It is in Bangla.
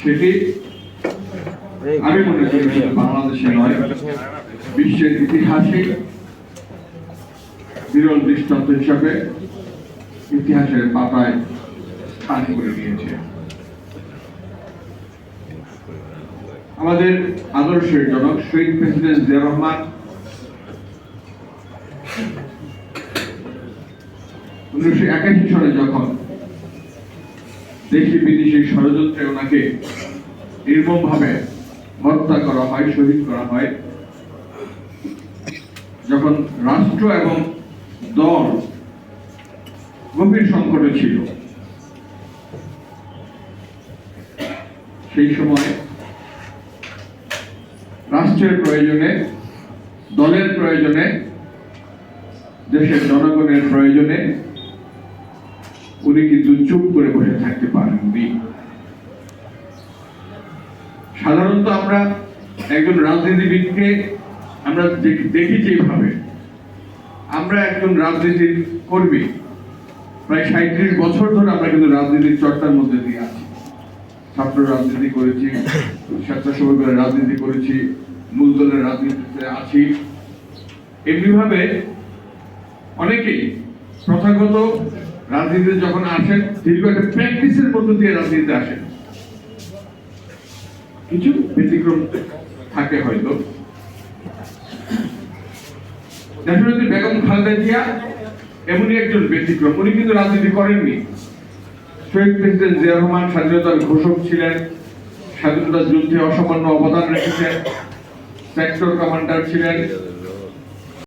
সেটি আমি মনে করি বাংলাদেশে নয় বিশ্বের ইতিহাসে বিরল দৃষ্টান্ত হিসাবে ইতিহাসের পাতায় স্থান করে নিয়েছে। আমাদের আদর্শের জনক শহীদ প্রেসিডেন্ট জিয়া রহমান উনিশশো একাশি সালে যখন দেশি বিদেশি ষড়যন্ত্রে ওনাকে নির্মম ভাবে হত্যা করা হয়, শহীদ করা হয়। যখন রাষ্ট্র এবং দল গভীর সংকটে ছিল, সেই সময় রাষ্ট্রের প্রয়োজনে, দলের প্রয়োজনে, দেশের জনগণের প্রয়োজনে উনি কিন্তু চুপ করে বসে থাকতে পারেননি। সাধারণত আমরা একজন রাজনীতিবিদকে আমরা দেখি যেভাবে। আমরা একজন রাজনীতির কর্মী। প্রায় সাঁত্রিশ বছর ধরে আমরা কিন্তু রাজনীতির চর্চার মধ্যে দিয়ে আছি। ছাত্র রাজনীতি করেছি স্বেচ্ছাসেবকের রাজনীতি করেছি মূল দলের রাজনীতিতে আছি। এমনিভাবে অনেকেই প্রথাগত রাজনীতিতে যখন আসেন, দীর্ঘ একটা প্র্যাকটিসের মধ্য দিয়ে রাজনীতিতে আসেন। কিছু ব্যতিক্রম থাকে হয়তো। দেশনেত্রী বেগম খালেদা জিয়া এমনই একজন ব্যতিক্রম। উনি কিন্তু রাজনীতি করেননি। শহীদ প্রেসিডেন্ট জিয়া রহমান স্বাধীনতার ঘোষক ছিলেন স্বাধীনতা যুদ্ধে অসামান্য অবদান রেখেছেন, সেক্টর কমান্ডার ছিলেন